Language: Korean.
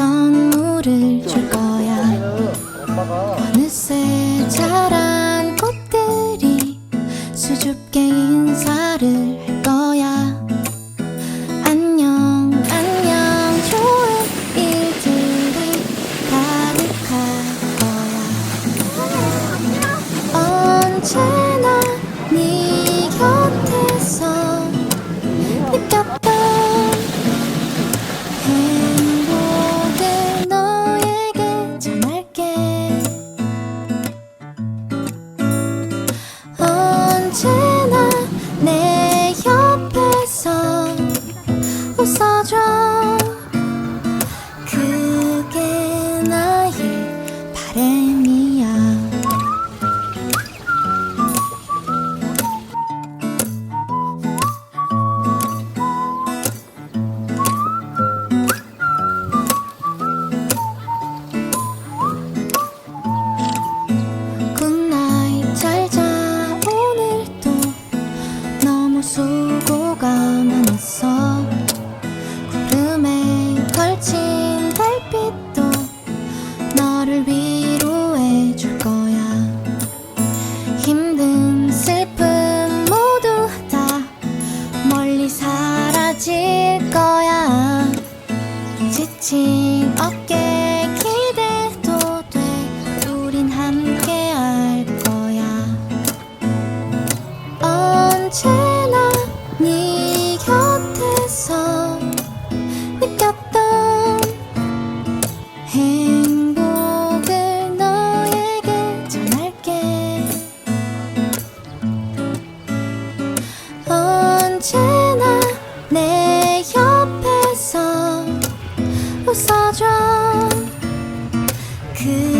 선물을 줄 거야. 어느새 자란 꽃들이 수줍게 인사를 할 거야. 안녕 안녕 좋은 일들이 가득할 거야. 언제 웃어줘 그게 나의 바람이야. 굿나잇 잘자. 오늘도 너무 수 지친 어깨 기대도 돼. 우린 함께 할 거야. 언제나 네 곁에서 느꼈던 행복을 너에게 전할게. 언제 웃어줘. 그